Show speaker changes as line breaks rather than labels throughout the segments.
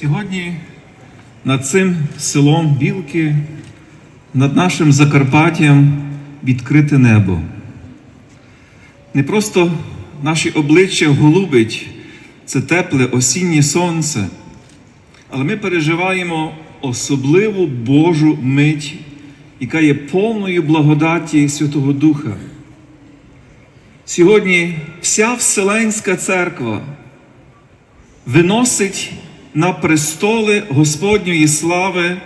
Сьогодні над цим селом Білки, над нашим Закарпаттям відкрите небо. Не просто наші обличчя голубить це тепле осіннє сонце, але ми переживаємо особливу Божу мить, яка є повною благодаті Святого Духа. Сьогодні вся Вселенська церква виносить на престоли Господньої слави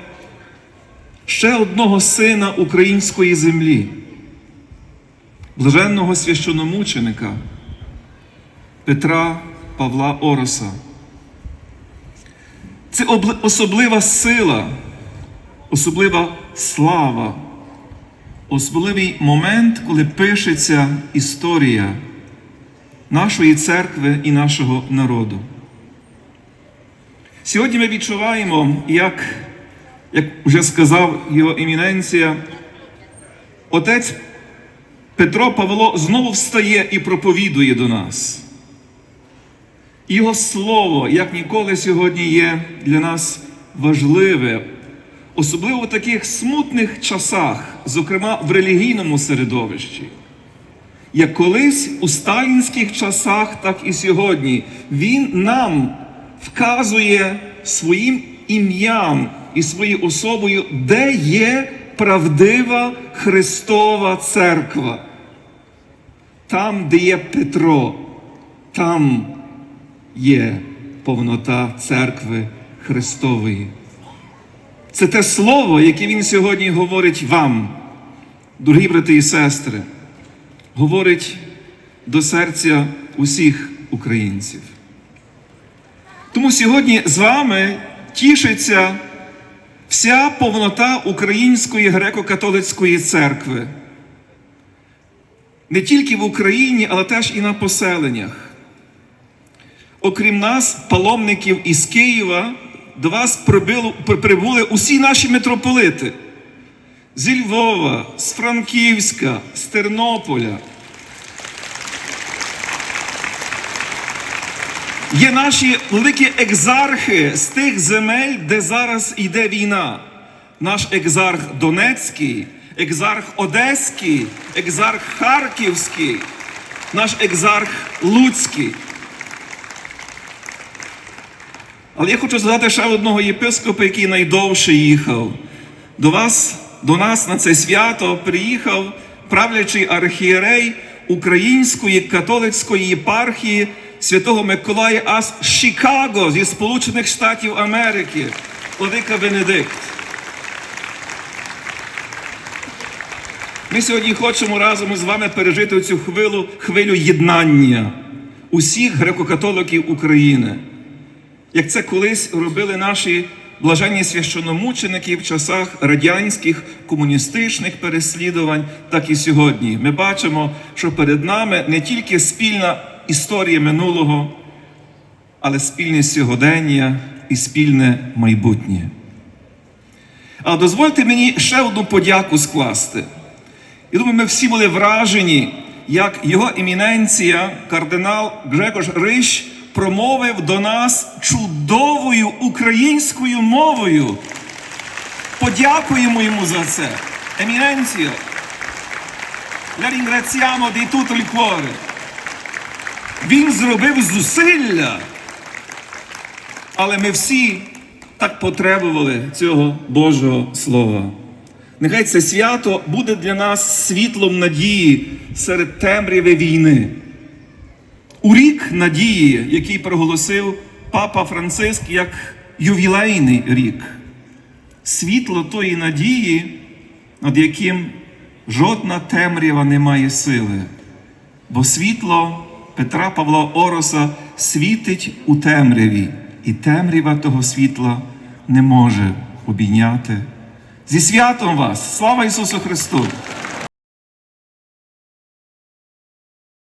ще одного сина української землі, блаженного священомученика Петра Павла Ороса. Це особлива сила, особлива слава, особливий момент, коли пишеться історія нашої церкви і нашого народу. Сьогодні ми відчуваємо, як, як вже сказав його еміненція, отець Петро Павло знову встає і проповідує до нас. Його слово, як ніколи сьогодні, є для нас важливе, особливо в таких смутних часах, зокрема в релігійному середовищі. Як колись у сталінських часах, так і сьогодні, він нам вказує своїм ім'ям і своєю особою, де є правдива Христова церква. Там, де є Петро, там є повнота церкви Христової. Це те слово, яке Він сьогодні говорить вам, дорогі брати і сестри, говорить до серця усіх українців. Тому сьогодні з вами тішиться вся повнота Української греко-католицької церкви. Не тільки в Україні, але теж і на поселеннях. Окрім нас, паломників із Києва, до вас прибило- прибули усі наші митрополити зі Львова, з Франківська, з Тернополя. Є наші великі екзархи з тих земель, де зараз йде війна. Наш екзарх Донецький, екзарх Одеський, екзарх Харківський, наш екзарх Луцький. Але я хочу згадати ще одного єпископа, який найдовше їхав. До вас, до нас на це свято приїхав правлячий архієрей Української католицької єпархії Святого Миколая Ас з Чикаго зі Сполучених Штатів Америки, Владика Венедикт. Ми сьогодні хочемо разом з вами пережити цю хвилю, хвилю єднання усіх греко-католиків України як це колись робили наші блаженні священомученики в часах радянських комуністичних переслідувань, так і сьогодні. Ми бачимо, що перед нами не тільки спільна історія минулого, але спільне сьогодення і спільне майбутнє. А дозвольте мені ще одну подяку скласти. Я думаю, ми всі були вражені, як його еміненція, кардинал Грегош Рищ, промовив до нас чудовою українською мовою. Подякуємо йому за це. Еміненціо, la ringraziamo di tutto il cuore. Він зробив зусилля, але ми всі так потребували цього Божого Слова. Нехай це свято буде для нас світлом надії серед темряви війни. У рік надії, який проголосив папа Франциск як ювілейний рік, світло тої надії, над яким жодна темрява не має сили, бо світло Петра Павла Ороса світить у темряві, і темрява того світла не може обійняти. Зі святом вас! Слава Ісусу Христу!